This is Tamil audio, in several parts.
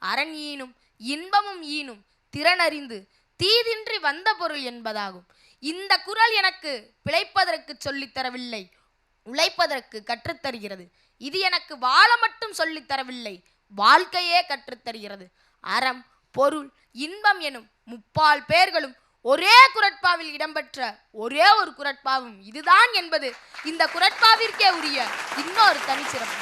அரண் ஈனும் இன்பமும் ஈனும் திறனறிந்து தீதின்றி வந்த பொருள் என்பதாகும். இந்த குறள் எனக்கு பிழைப்பதற்கு சொல்லித் தரவில்லை உழைப்பதற்கு கற்றுத்தருகிறது இது எனக்கு வாழ மட்டும் சொல்லித் தரவில்லை வாழ்க்கையே கற்றுத்தருகிறது அறம் பொருள் இன்பம் எனும் முப்பால் பேர்களும் ஒரே குரட்பாவில் இடம்பெற்ற ஒரே ஒரு குரட்பாவும் இதுதான் என்பது இந்த குரட்பாவிற்கே உரிய இன்னொரு தனிச்சிறப்பு.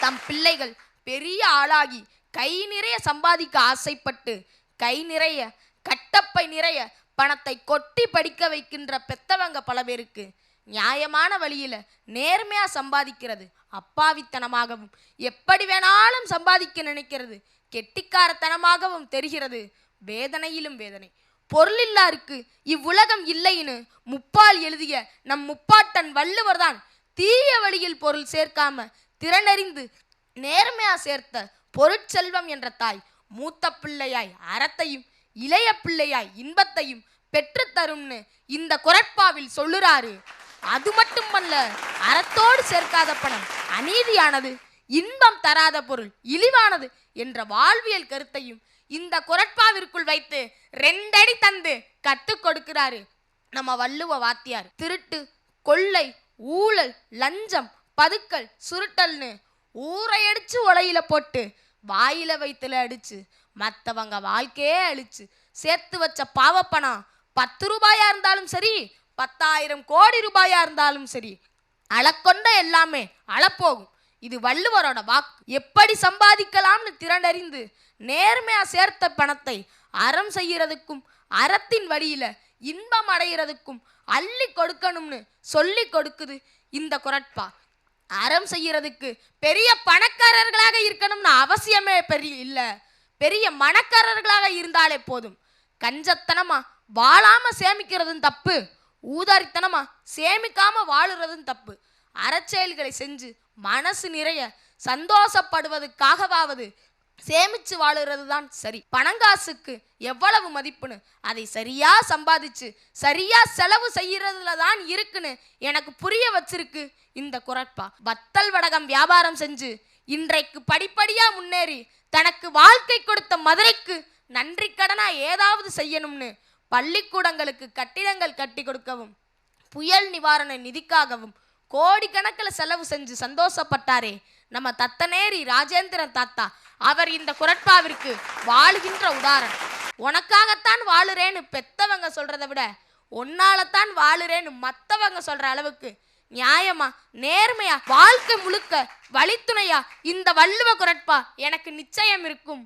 தம் பிள்ளைகள் பெரிய ஆளாகி கை நிறைய சம்பாதிக்க ஆசைப்பட்டு கை நிறைய கட்டப்பை நிறைய பணத்தை கொட்டி படிக்க வைக்கின்ற பெத்தவங்க பல பேருக்கு நியாயமான வழியில நேர்மையா சம்பாதிக்கிறது அப்பாவித்தனமாகவும் எப்படி வேணாலும் சம்பாதிக்க நினைக்கிறது கெட்டிக்காரத்தனமாகவும் தெரிகிறது. வேதனையிலும் வேதனை. பொருளில்லாருக்கு இவ்வுலகம் இல்லைன்னு முப்பால் எழுதிய நம் முப்பாட்டன் வள்ளுவர் தான் தீய வழியில் பொருள் சேர்க்காம திறனறிந்து நேர்மையா சேர்த்த பொருட்செல்வம் என்ற தாய் மூத்த பிள்ளையாய் அறத்தையும் இளைய பிள்ளையாய் இன்பத்தையும் பெற்றுத்தரும்னு இந்த குரட்பாவில் சொல்லுறாரு. அது மட்டுமல்ல அறத்தோடு சேர்க்காத பணம் அநீதியானது இன்பம் தராத பொருள் இழிவானது என்ற வாழ்வியல் கருத்தையும் இந்த குரட்பாவிற்குள் வைத்து ரெண்டடி தந்து கத்து கொடுக்கிறாரு நம்ம வள்ளுவ வாத்தியார். திருட்டு கொள்ளை ஊழல் லஞ்சம் பதுக்கல் சுருட்டல்னு ஊரை அடிச்சு உலையில போட்டு வாயில வயிற்றுல அடிச்சு மற்றவங்க வாழ்க்கையே அழிச்சு சேர்த்து வச்ச பாவப்பணம் பத்து ரூபாயா இருந்தாலும் சரி பத்தாயிரம் கோடி ரூபாயா இருந்தாலும் சரி அளக்கொண்ட எல்லாமே அளப்போகும். இது வள்ளுவரோட வாக்கு. எப்படி சம்பாதிக்கலாம்னு திரண்டறிந்து நேர்மையா சேர்த்த பணத்தை அறம் செய்யறதுக்கும் அறத்தின் வழியில இன்பம் அடையிறதுக்கும் அள்ளி கொடுக்கணும்னு சொல்லி கொடுக்குது இந்த குரட்பா அறம் செய்யறதுக்கு பெரிய பணக்காரர்களாக இருக்கணும்னு அவசியமே பெரிய இல்ல. பெரிய மணக்காரர்களாக இருந்தாலே போதும். கஞ்சத்தனமா வாழாம சேமிக்கிறதும் தப்பு. ஊதாரித்தனமா சேமிக்காம வாழுறதும் தப்பு. அறச்செயல்களை செஞ்சு மனசு நிறைய சந்தோஷப்படுவதுக்காகவாவது சேமிச்சு வாழுறது தான் சரி. பணங்காசுக்கு எவ்வளவு மதிப்புன்னு அதை சரியா சம்பாதிச்சு சரியா செலவு செய்யறதுல தான் இருக்குன்னு எனக்கு புரிய வச்சிருக்கு இந்த குரட்பா. வத்தல் வடகம் வியாபாரம் செஞ்சு இன்றைக்கு படிப்படியா முன்னேறி தனக்கு வாழ்க்கை கொடுத்த மதுரைக்கு நன்றி கடனா ஏதாவது செய்யணும்னு பள்ளிக்கூடங்களுக்கு கட்டிடங்கள் கட்டி கொடுக்கவும் புயல் நிவாரண நிதிக்காகவும் கோடிக்கணக்கில் செலவு செஞ்சு சந்தோஷப்பட்டாரே நம்ம தத்தநேரி ராஜேந்திரன் தாத்தா. அவர் இந்த குரட்பாவிற்கு வாழுகின்ற உதாரணம். உனக்காகத்தான் வாழுறேன்னு பெத்தவங்க சொல்றதை விட உன்னாலத்தான் வாழுறேன்னு மற்றவங்க சொல்ற அளவுக்கு நியாயமா நேர்மையா வாழ்க்கை முழுக்க வழித்துணையா இந்த வள்ளுவ குரட்பா எனக்கு நிச்சயம் இருக்கும்.